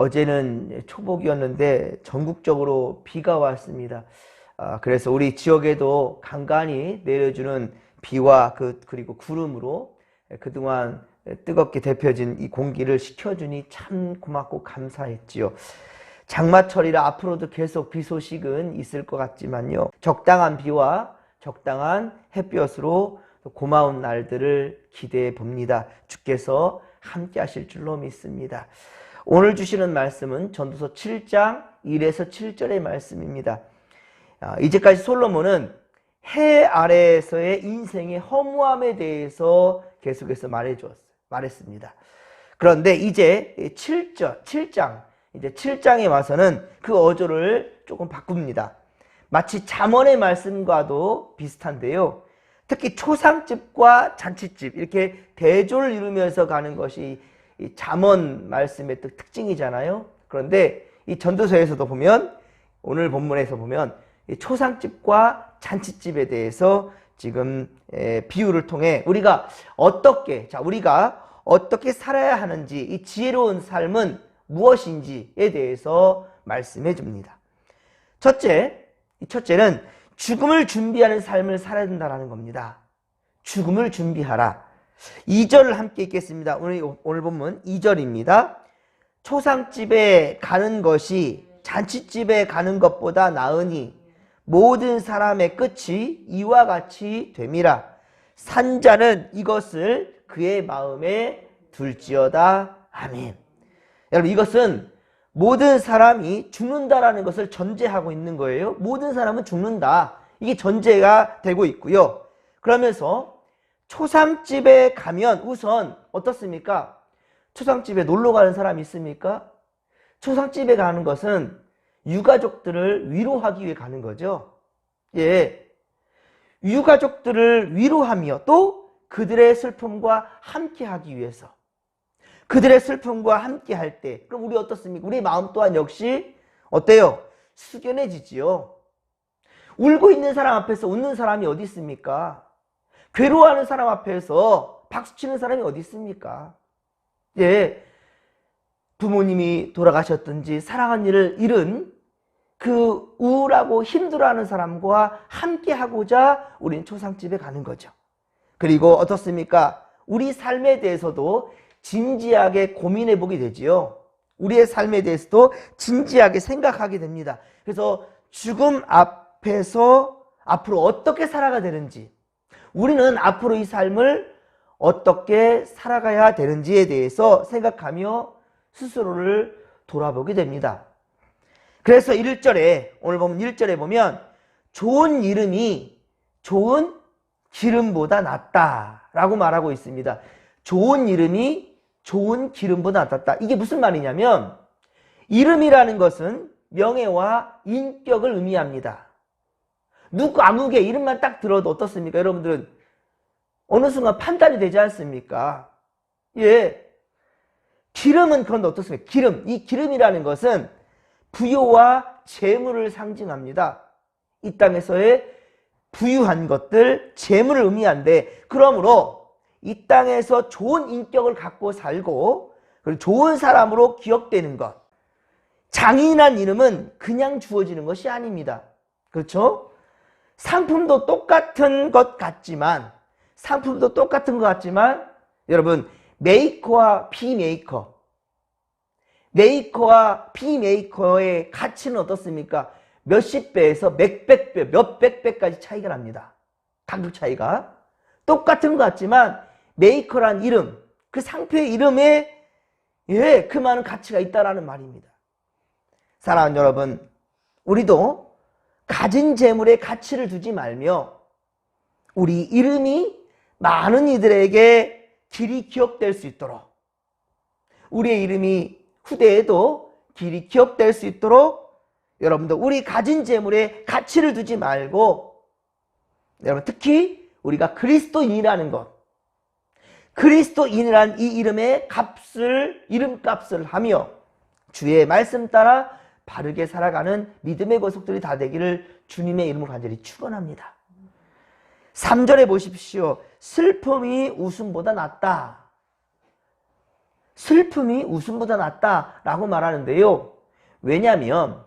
어제는 초복이었는데 전국적으로 비가 왔습니다. 아, 그래서 우리 지역에도 간간히 내려주는 비와 그, 그리고 구름으로 그동안 뜨겁게 데펴진 이 공기를 식혀주니 참 고맙고 감사했지요. 장마철이라 앞으로도 계속 비 소식은 있을 것 같지만요. 적당한 비와 적당한 햇볕으로 고마운 날들을 기대해 봅니다. 주께서 함께 하실 줄로 믿습니다. 오늘 주시는 말씀은 전도서 7장 1에서 7절의 말씀입니다. 아, 이제까지 솔로몬은 해 아래에서의 인생의 허무함에 대해서 계속해서 말해 주었어요. 말했습니다. 그런데 이제 7절, 7장, 이제 7장에 와서는 그 어조를 조금 바꿉니다. 마치 잠언의 말씀과도 비슷한데요. 특히 초상집과 잔치집 이렇게 대조를 이루면서 가는 것이 이 잠언 말씀의 특징이잖아요. 그런데 이 전도서에서도 보면 오늘 본문에서 보면 초상집과 잔치집에 대해서 지금 비유를 통해 우리가 어떻게 자 우리가 어떻게 살아야 하는지 이 지혜로운 삶은 무엇인지에 대해서 말씀해 줍니다. 첫째, 첫째는 죽음을 준비하는 삶을 살아야 된다는 겁니다. 죽음을 준비하라. 2절을 함께 읽겠습니다. 오늘, 오늘 본문 2절입니다. 초상집에 가는 것이 잔치집에 가는 것보다 나으니 모든 사람의 끝이 이와 같이 됨이라. 산자는 이것을 그의 마음에 둘지어다. 아멘. 여러분 이것은 모든 사람이 죽는다라는 것을 전제하고 있는 거예요. 모든 사람은 죽는다. 이게 전제가 되고 있고요. 그러면서 초상집에 가면 우선 어떻습니까? 초상집에 놀러 가는 사람이 있습니까? 초상집에 가는 것은 유가족들을 위로하기 위해 가는 거죠. 예. 유가족들을 위로하며 또 그들의 슬픔과 함께 하기 위해서 그들의 슬픔과 함께 할 때 그럼 우리 어떻습니까? 우리 마음 또한 역시 어때요? 숙연해지지요. 울고 있는 사람 앞에서 웃는 사람이 어디 있습니까? 괴로워하는 사람 앞에서 박수치는 사람이 어디 있습니까? 예. 부모님이 돌아가셨든지 사랑한 일을 잃은 그 우울하고 힘들어하는 사람과 함께 하고자 우리는 초상집에 가는 거죠. 그리고 어떻습니까? 우리 삶에 대해서도 진지하게 고민해 보게 되지요. 우리의 삶에 대해서도 진지하게 생각하게 됩니다. 그래서 죽음 앞에서 앞으로 어떻게 살아가 되는지, 우리는 앞으로 이 삶을 어떻게 살아가야 되는지에 대해서 생각하며 스스로를 돌아보게 됩니다. 그래서 1절에, 오늘 보면 1절에 보면 좋은 이름이 좋은 기름보다 낫다라고 말하고 있습니다. 좋은 이름이 좋은 기름보다 낫다. 이게 무슨 말이냐면 이름이라는 것은 명예와 인격을 의미합니다. 누구 아무개 이름만 딱 들어도 어떻습니까? 여러분들은 어느 순간 판단이 되지 않습니까? 예. 기름은 그런데 어떻습니까? 기름. 이 기름이라는 것은 부여와 재물을 상징합니다. 이 땅에서의 부유한 것들, 재물을 의미한데, 그러므로 이 땅에서 좋은 인격을 갖고 살고, 그리고 좋은 사람으로 기억되는 것. 장인한 이름은 그냥 주어지는 것이 아닙니다. 그렇죠? 상품도 똑같은 것 같지만, 상품도 똑같은 것 같지만, 여러분, 메이커와 비메이커, 메이커와 비메이커의 가치는 어떻습니까? 몇십 배에서 몇백 배, 몇백 배까지 차이가 납니다. 가격 차이가. 똑같은 것 같지만 메이커란 이름, 그 상표의 이름에 예, 그 많은 가치가 있다라는 말입니다. 사랑하는 여러분, 우리도 가진 재물에 가치를 두지 말며 우리 이름이 많은 이들에게 길이 기억될 수 있도록 우리의 이름이 후대에도 길이 기억될 수 있도록 여러분들 우리 가진 재물에 가치를 두지 말고 여러분 특히 우리가 그리스도인이라는 것 그리스도인이란 이 이름의 값을 이름값을 하며 주의 말씀 따라 바르게 살아가는 믿음의 고속들이 다 되기를 주님의 이름으로 간절히 축원합니다. 3절에 보십시오. 슬픔이 웃음보다 낫다. 슬픔이 웃음보다 낫다라고 말하는데요. 왜냐하면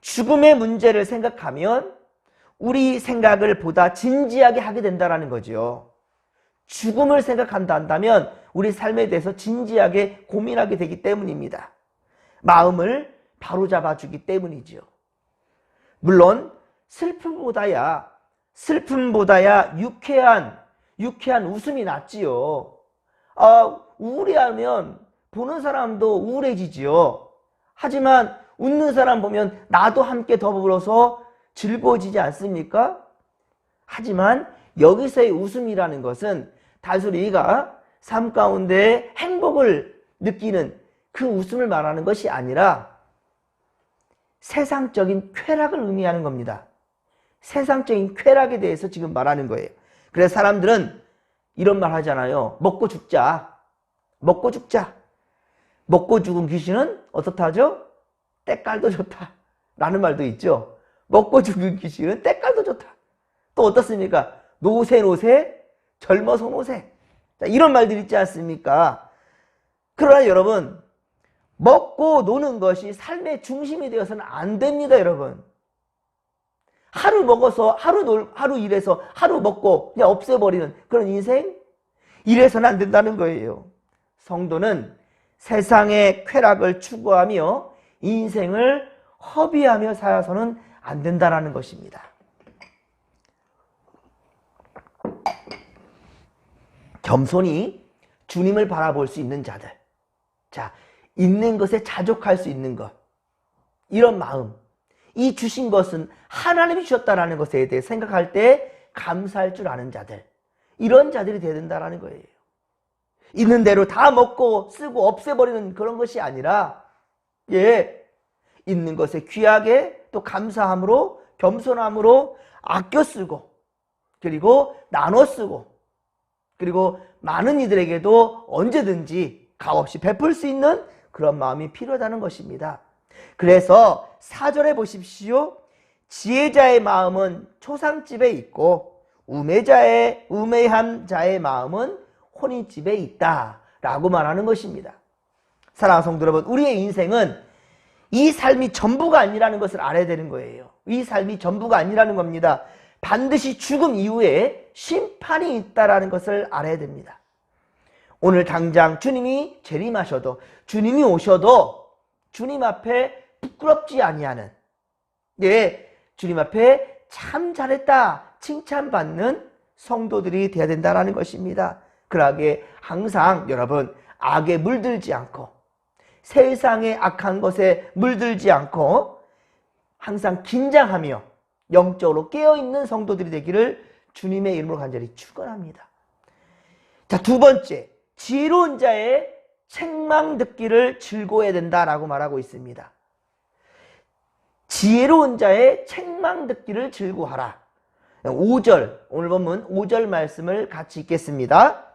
죽음의 문제를 생각하면 우리 생각을 보다 진지하게 하게 된다는 거죠. 죽음을 생각한다 한다면 우리 삶에 대해서 진지하게 고민하게 되기 때문입니다. 마음을 바로잡아 주기 때문이지요. 물론 슬픔보다야 슬픔보다야 유쾌한 유쾌한 웃음이 낫지요. 아, 우울해하면 보는 사람도 우울해지지요. 하지만 웃는 사람 보면 나도 함께 더불어서 즐거워지지 않습니까? 하지만 여기서의 웃음이라는 것은 단순히가 삶 가운데 행복을 느끼는 그 웃음을 말하는 것이 아니라 세상적인 쾌락을 의미하는 겁니다. 세상적인 쾌락에 대해서 지금 말하는 거예요. 그래서 사람들은 이런 말 하잖아요. 먹고 죽자. 먹고 죽자. 먹고 죽은 귀신은 어떻다죠? 때깔도 좋다. 라는 말도 있죠. 먹고 죽은 귀신은 때깔도 좋다. 또 어떻습니까? 노세 노세 젊어서 노세. 자, 이런 말들 있지 않습니까? 그러나 여러분 먹고 노는 것이 삶의 중심이 되어서는 안 됩니다, 여러분. 하루 먹어서 하루 놀 하루 일해서 하루 먹고 그냥 없애버리는 그런 인생 이래서는 안 된다는 거예요. 성도는 세상의 쾌락을 추구하며 인생을 허비하며 살아서는 안 된다라는 것입니다. 겸손히 주님을 바라볼 수 있는 자들. 자, 있는 것에 자족할 수 있는 것. 이런 마음. 이 주신 것은 하나님이 주셨다라는 것에 대해 생각할 때 감사할 줄 아는 자들. 이런 자들이 되야 된다라는 거예요. 있는 대로 다 먹고 쓰고 없애버리는 그런 것이 아니라, 예, 있는 것에 귀하게 또 감사함으로, 겸손함으로 아껴 쓰고, 그리고 나눠 쓰고, 그리고 많은 이들에게도 언제든지 값없이 베풀 수 있는 그런 마음이 필요하다는 것입니다. 그래서 사절에 보십시오. 지혜자의 마음은 초상집에 있고 우매자의 우매한 자의 마음은 혼인집에 있다라고 말하는 것입니다. 사랑하는 성도 여러분, 우리의 인생은 이 삶이 전부가 아니라는 것을 알아야 되는 거예요. 이 삶이 전부가 아니라는 겁니다. 반드시 죽음 이후에 심판이 있다라는 것을 알아야 됩니다. 오늘 당장 주님이 재림하셔도 주님이 오셔도 주님 앞에 부끄럽지 아니하는 예, 주님 앞에 참 잘했다 칭찬받는 성도들이 되어야 된다라는 것입니다. 그러하게 항상 여러분 악에 물들지 않고 세상의 악한 것에 물들지 않고 항상 긴장하며 영적으로 깨어있는 성도들이 되기를 주님의 이름으로 간절히 축원합니다. 자, 두 번째. 지혜로운 자의 책망 듣기를 즐거워야 된다라고 말하고 있습니다. 지혜로운 자의 책망 듣기를 즐거워하라. 5절, 오늘 보면 5절 말씀을 같이 읽겠습니다.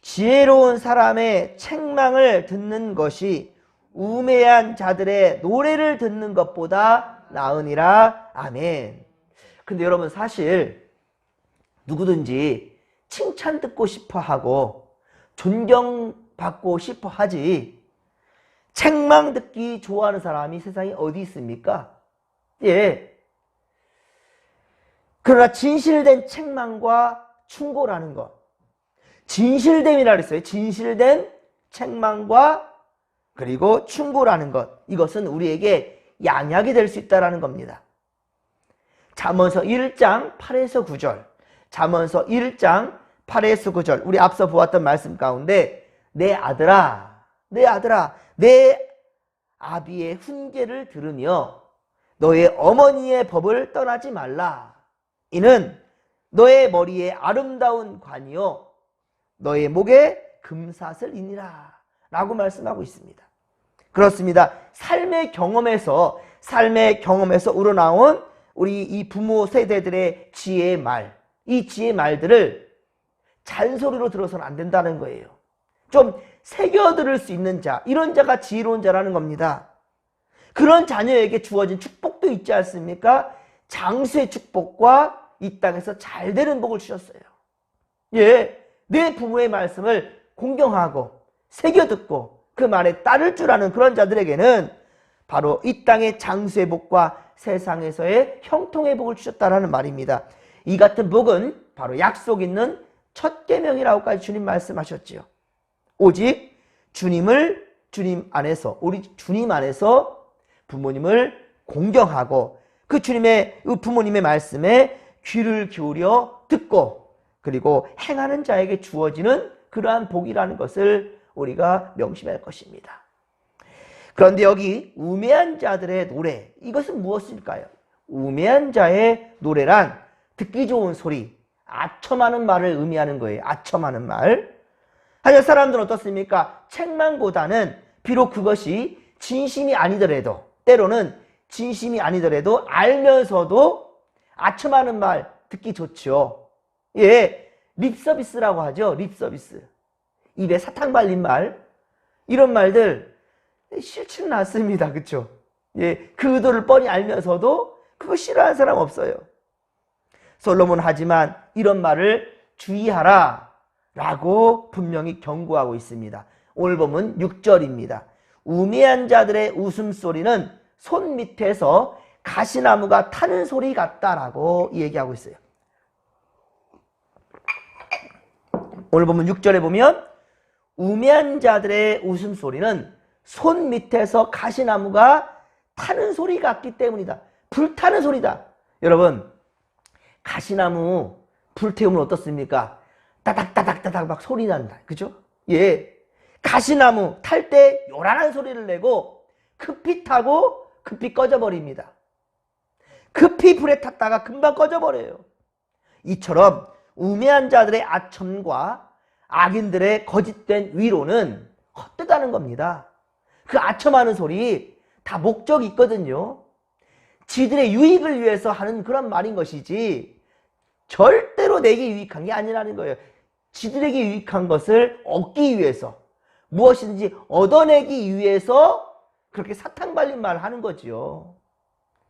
지혜로운 사람의 책망을 듣는 것이 우매한 자들의 노래를 듣는 것보다 나으니라. 아멘. 근데 여러분 사실 누구든지 칭찬 듣고 싶어 하고 존경받고 싶어 하지 책망 듣기 좋아하는 사람이 세상에 어디 있습니까? 예. 그러나 진실된 책망과 충고라는 것. 진실됨이라 그랬어요. 진실된 책망과 그리고 충고라는 것. 이것은 우리에게 양약이 될 수 있다는 겁니다. 잠언서 1장 8에서 9절. 잠언서 1장 8에서 9절. 우리 앞서 보았던 말씀 가운데 내 아들아, 내 아들아, 내 아비의 훈계를 들으며 너의 어머니의 법을 떠나지 말라. 이는 너의 머리에 아름다운 관이요 너의 목에 금사슬이니라. 라고 말씀하고 있습니다. 그렇습니다. 삶의 경험에서 삶의 경험에서 우러나온 우리 이 부모 세대들의 지혜의 말, 이 지혜의 말들을 잔소리로 들어서는 안 된다는 거예요. 좀 새겨들을 수 있는 자, 이런 자가 지혜로운 자라는 겁니다. 그런 자녀에게 주어진 축복도 있지 않습니까? 장수의 축복과 이 땅에서 잘 되는 복을 주셨어요. 예, 내 부모의 말씀을 공경하고 새겨 듣고 그 말에 따를 줄 아는 그런 자들에게는 바로 이 땅의 장수의 복과 세상에서의 형통의 복을 주셨다라는 말입니다. 이 같은 복은 바로 약속 있는 첫 계명이라고까지 주님 말씀하셨지요. 오직 주님을 주님 안에서 우리 주님 안에서 부모님을 공경하고 그 주님의 그 부모님의 말씀에 귀를 기울여 듣고 그리고 행하는 자에게 주어지는 그러한 복이라는 것을 우리가 명심할 것입니다. 그런데 여기 우매한 자들의 노래 이것은 무엇일까요? 우매한 자의 노래란 듣기 좋은 소리, 아첨하는 말을 의미하는 거예요. 아첨하는 말. 하지만 사람들은 어떻습니까? 책망보다는 비록 그것이 진심이 아니더라도 때로는 진심이 아니더라도 알면서도 아첨하는 말 듣기 좋죠. 예, 립서비스라고 하죠. 립서비스. 입에 사탕 발린 말. 이런 말들 싫지는 않습니다. 그쵸? 예, 그 의도를 뻔히 알면서도 그거 싫어하는 사람 없어요. 솔로몬 하지만 이런 말을 주의하라 라고 분명히 경고하고 있습니다. 오늘 보면 6절입니다. 우매한 자들의 웃음소리는 손 밑에서 가시나무가 타는 소리 같다라고 얘기하고 있어요. 오늘 보면 6절에 보면 우매한 자들의 웃음소리는 손 밑에서 가시나무가 타는 소리 같기 때문이다. 불타는 소리다. 여러분, 가시나무 불태우면 어떻습니까? 따닥따닥따닥 막 소리 난다. 그죠? 예. 가시나무 탈 때 요란한 소리를 내고 급히 타고 급히 꺼져버립니다. 급히 불에 탔다가 금방 꺼져버려요. 이처럼 우매한 자들의 아첨과 악인들의 거짓된 위로는 헛되다는 겁니다. 그 아첨하는 소리 다 목적이 있거든요. 지들의 유익을 위해서 하는 그런 말인 것이지 절대로 내게 유익한 게 아니라는 거예요. 지들에게 유익한 것을 얻기 위해서 무엇이든지 얻어내기 위해서 그렇게 사탕 발린 말을 하는 거지요.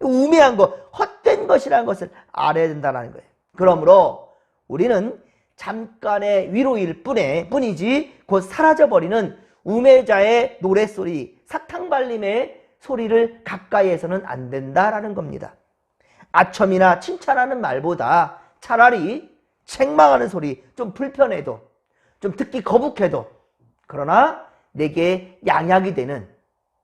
우매한 것, 헛된 것이라는 것을 알아야 된다는 거예요. 그러므로 우리는 잠깐의 위로일 뿐에 뿐이지 곧 사라져버리는 우매자의 노랫소리, 사탕 발림의 소리를 가까이에서는 안 된다라는 겁니다. 아첨이나 칭찬하는 말보다 차라리 책망하는 소리 좀 불편해도 좀 듣기 거북해도 그러나 내게 양약이 되는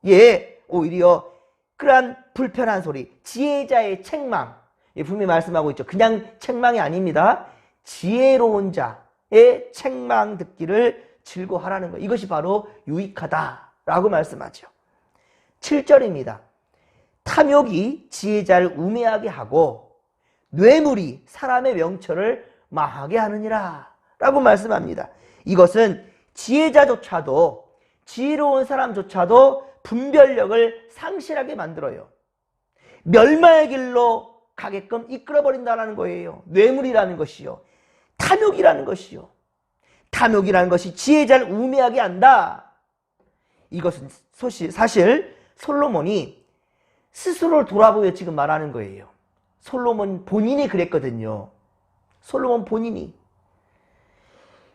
예 오히려 그러한 불편한 소리 지혜자의 책망 예, 분명히 말씀하고 있죠. 그냥 책망이 아닙니다. 지혜로운 자의 책망 듣기를 즐거워하라는 것. 이것이 바로 유익하다라고 말씀하죠. 7절입니다. 탐욕이 지혜자를 우매하게 하고 뇌물이 사람의 명철을 망하게 하느니라 라고 말씀합니다. 이것은 지혜자조차도 지혜로운 사람조차도 분별력을 상실하게 만들어요. 멸망의 길로 가게끔 이끌어버린다는 거예요. 뇌물이라는 것이요. 탐욕이라는 것이요. 탐욕이라는 것이 지혜자를 우매하게 한다. 이것은 사실 솔로몬이 스스로를 돌아보며 지금 말하는 거예요. 솔로몬 본인이 그랬거든요. 솔로몬 본인이.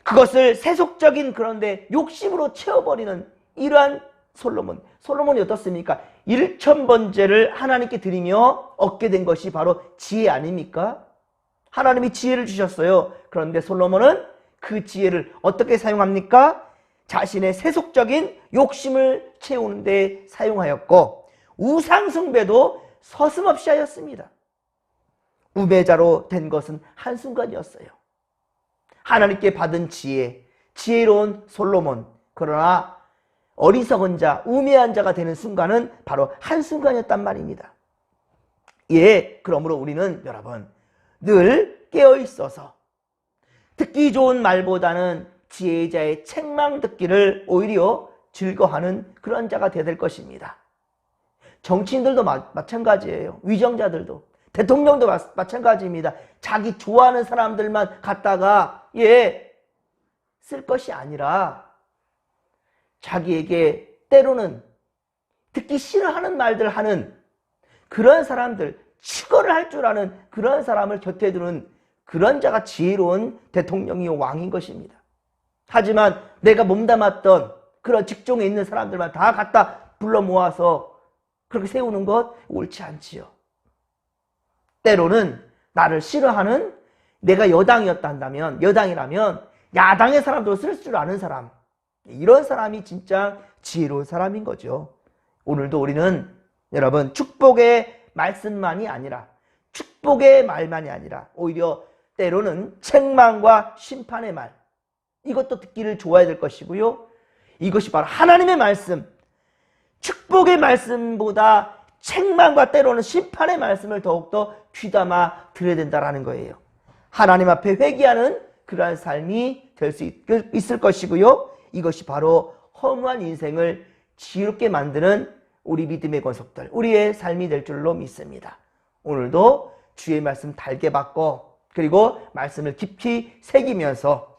그것을 세속적인 그런데 욕심으로 채워버리는 이러한 솔로몬. 솔로몬이 어떻습니까? 일천번제를 하나님께 드리며 얻게 된 것이 바로 지혜 아닙니까? 하나님이 지혜를 주셨어요. 그런데 솔로몬은 그 지혜를 어떻게 사용합니까? 자신의 세속적인 욕심을 채우는 데 사용하였고 우상숭배도 서슴없이 하였습니다. 우배자로 된 것은 한순간이었어요. 하나님께 받은 지혜, 지혜로운 솔로몬. 그러나 어리석은 자, 우매한 자가 되는 순간은 바로 한순간이었단 말입니다. 예, 그러므로 우리는 여러분 늘 깨어 있어서 듣기 좋은 말보다는 지혜자의 책망 듣기를 오히려 즐거워하는 그런 자가 되야 될 것입니다. 정치인들도 마, 마찬가지예요. 위정자들도. 대통령도 마, 마찬가지입니다. 자기 좋아하는 사람들만 갖다가 예 쓸 것이 아니라 자기에게 때로는 듣기 싫어하는 말들 하는 그런 사람들 치거를 할 줄 아는 그런 사람을 곁에 두는 그런 자가 지혜로운 대통령이 왕인 것입니다. 하지만 내가 몸담았던 그런 직종에 있는 사람들만 다 갖다 불러 모아서 그렇게 세우는 것 옳지 않지요. 때로는 나를 싫어하는 내가 여당이었단다면 여당이라면 야당의 사람도 쓸 줄 아는 사람 이런 사람이 진짜 지혜로운 사람인 거죠. 오늘도 우리는 여러분 축복의 말씀만이 아니라 축복의 말만이 아니라 오히려 때로는 책망과 심판의 말 이것도 듣기를 좋아야 될 것이고요. 이것이 바로 하나님의 말씀 축복의 말씀보다 책망과 때로는 심판의 말씀을 더욱더 귀담아 들어야 된다라는 거예요. 하나님 앞에 회개하는 그러한 삶이 될 수 있을 것이고요. 이것이 바로 허무한 인생을 지롭게 만드는 우리 믿음의 권속들, 우리의 삶이 될 줄로 믿습니다. 오늘도 주의 말씀 달게 받고 그리고 말씀을 깊이 새기면서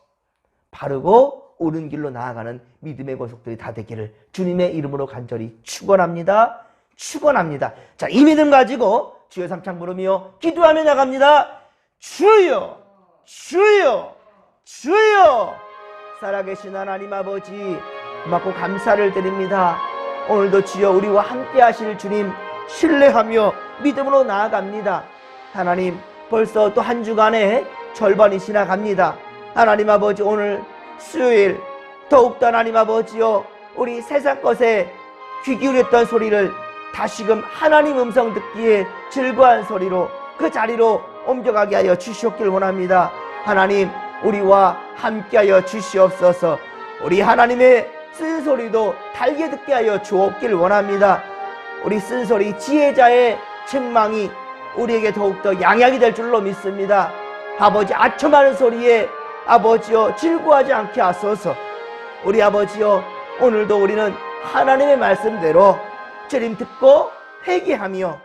바르고 옳은 길로 나아가는 믿음의 권속들이 다 되기를 주님의 이름으로 간절히 축원합니다. 축원합니다. 자, 이 믿음 가지고 주여 삼창 부르며 기도하며 나갑니다. 주여, 주여, 주여. 살아계신 하나님 아버지, 고맙고 감사를 드립니다. 오늘도 주여 우리와 함께 하실 주님 신뢰하며 믿음으로 나아갑니다. 하나님, 벌써 또 한 주간의 절반이 지나갑니다. 하나님 아버지, 오늘 수요일 더욱더 하나님 아버지요 우리 세상 것에 귀 기울였던 소리를 다시금 하나님 음성 듣기에 즐거운 소리로 그 자리로 옮겨가게 하여 주시옵길 원합니다. 하나님 우리와 함께하여 주시옵소서. 우리 하나님의 쓴소리도 달게 듣게 하여 주옵길 원합니다. 우리 쓴소리 지혜자의 책망이 우리에게 더욱더 양약이 될 줄로 믿습니다. 아버지 아첨하는 소리에 아버지여 즐거워하지 않게 하소서. 우리 아버지여 오늘도 우리는 하나님의 말씀대로 주님 듣고 회개하며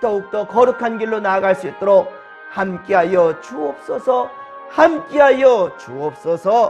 더욱더 거룩한 길로 나아갈 수 있도록 함께하여 주옵소서. 함께하여 주옵소서